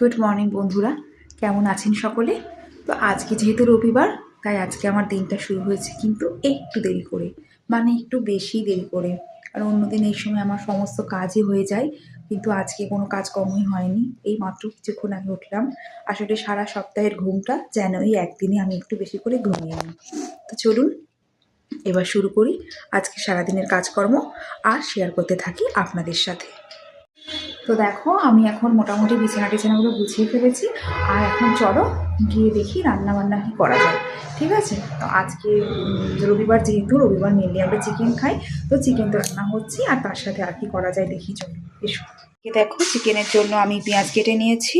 Good morning বন্ধুরা। কেমন আছেন সকলে? তো আজকে যেহেতু রবিবার, তাই আজকে আমার দিনটা শুরু হয়েছে কিন্তু একটু দেরি করে মানে একটু বেশি দেরি করে। আর অন্যদিন এই সময় আমার সমস্ত কাজই হয়ে যায়, কিন্তু আজকে কোনো কাজকর্মই হয়নি। এই মাত্র কিছুক্ষণ আগে উঠলাম। আসলে সারা সপ্তাহের ঘুমটা যেন এই একদিনে আমি একটু বেশি করে ঘুমিয়ে নিই। তো চলুন, এবার শুরু করি আজকে সারাদিনের কাজকর্ম, আর শেয়ার করতে থাকি আপনাদের সাথে। তো দেখো, আমি এখন মোটামুটি বিছানা টিছানাগুলো গুছিয়ে ফেলেছি। আর এখন চলো গিয়ে দেখি রান্না বান্না কি করা যায়। ঠিক আছে? তো আজকে রবিবার যেহেতু, রবিবার মেনলি আমরা চিকেন খাই। তো চিকেন তো রান্না হচ্ছে আর তার সাথে আর কি করা যায় দেখি চলো। এসো। দেখো চিকেনের জন্য আমি পেঁয়াজ কেটে নিয়েছি,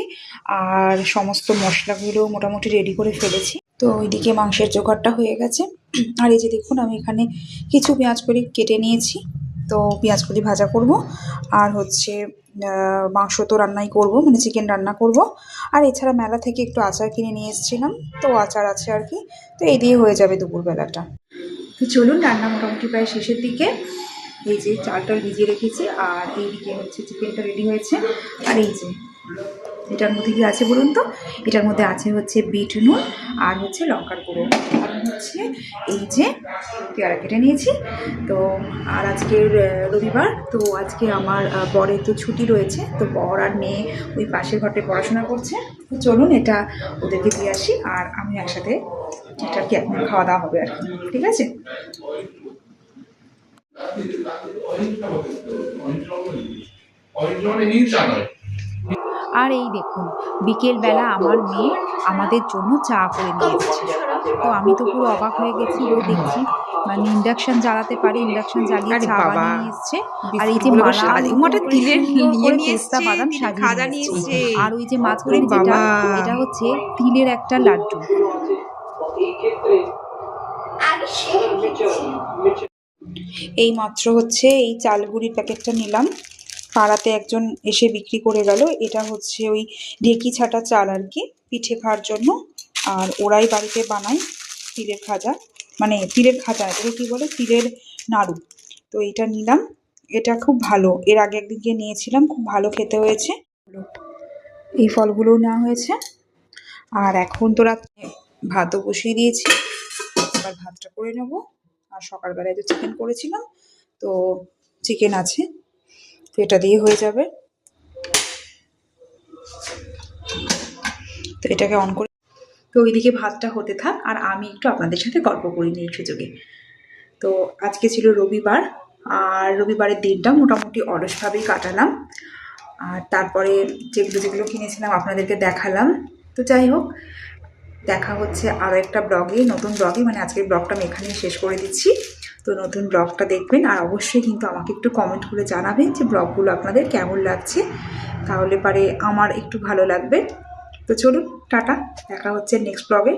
আর সমস্ত মশলাগুলো মোটামুটি রেডি করে ফেলেছি। তো ওইদিকে মাংসের জোগাড়টা হয়ে গেছে। আর এই যে দেখুন, আমি এখানে কিছু পেঁয়াজ কলি কেটে নিয়েছি। তো পেঁয়াজ ভাজা করব। আর হচ্ছে মাংস তো রান্নাই করব মানে চিকেন রান্না করব। আর এছাড়া মেলা থেকে একটু আচার কিনে নিয়ে এসেছিলাম, তো আচার আছে আর কি। তো এই দিয়ে হয়ে যাবে দুপুরবেলাটা। তো চলুন, রান্না মোটামুটি প্রায় শেষের দিকে। এই যে চালটা ভিজিয়ে রেখেছি, আর এইদিকে হচ্ছে চিকেনটা রেডি হয়েছে। আর এই যে এটার মধ্যে কি আছে বলুন তো? এটার মধ্যে আছে হচ্ছে বিট নুন আর হচ্ছে লঙ্কার গুঁড়ো। আর হচ্ছে এই যে পেয়ারা কেটে নিয়েছি। তো আর আজকের রবিবার, তো আজকে আমার বরের তো ছুটি রয়েছে। তো বর আর মেয়ে ওই পাশের ঘরটায় পড়াশোনা করছে। তো চলুন এটা ওদেরকে দিয়ে আসি আর আমি একসাথে এটা কি এখন খাওয়া দাওয়া হবে আর কি, ঠিক আছে? অরিজিনাল হিংসা নয় আর এই দেখুন বিকেলবেলা আমার মেয়ে আমাদের জন্য চা করে নিয়ে এসেছে। তো আমি তো পুরো অবাক হয়ে গেছি ও দেখছি মানে ইন্ডাকশন জ্বালাতে পারে ইন্ডাকশন জ্বালিয়ে চা বানিয়ে এসছে। আর এই যে মালা তিলের নিয়ে পেস্তা বাদাম সাজিয়ে। আর ওই যে মাঝখানে যেটা। এটা হচ্ছে তিলের একটা লাড্ডু। এই মাত্র হচ্ছে এই চালগুড়ির প্যাকেটটা নিলাম। পাড়াতে একজন এসে বিক্রি করে গেল। এটা হচ্ছে ওই ঢেকি ছাটা চাল আর কি, পিঠে খাওয়ার জন্য। আর ওরাই বাড়িতে বানায় তিলের খাজা। মানে তিলের খাজা, এটাকে কী বলে? তিলের নাড়ু। তো এটা নিলাম। এটা খুব ভালো। এর আগে একদিন গিয়ে নিয়েছিলাম, খুব ভালো খেতে হয়েছে। এই ফলগুলোও নেওয়া হয়েছে। আর এখন তো রাত্রে ভাতও বসিয়ে দিয়েছি। এবার ভাতটা করে নেব। আর সকালবেলায় তো চিকেন করেছিলাম। তো চিকেন আছে। তো এটা দিয়ে হয়ে যাবে। তো এটাকে অন করে তো ওইদিকে ভাতটা হতে থাক, আর আমি একটু আপনাদের সাথে গল্প করি নিই সুযোগে। তো আজকে ছিল রবিবার, আর রবিবারের দিনটা মোটামুটি অলসভাবেই কাটালাম। আর তারপরে যেগুলো যেগুলো কিনেছিলাম আপনাদেরকে দেখালাম। তো যাই হোক, দেখা হচ্ছে আরও একটা ব্লগে, নতুন ব্লগে। মানে আজকের ব্লগটা আমি এখানেই শেষ করে দিচ্ছি। তো নতুন ব্লগটা দেখবেন। আর অবশ্যই কিন্তু আমাকে একটু কমেন্ট করে জানাবেন যে ব্লগগুলো আপনাদের কেমন লাগছে। তাহলে পারে আমার একটু ভালো লাগবে। তো চলুন, টাটা। দেখা হচ্ছে নেক্সট ব্লগে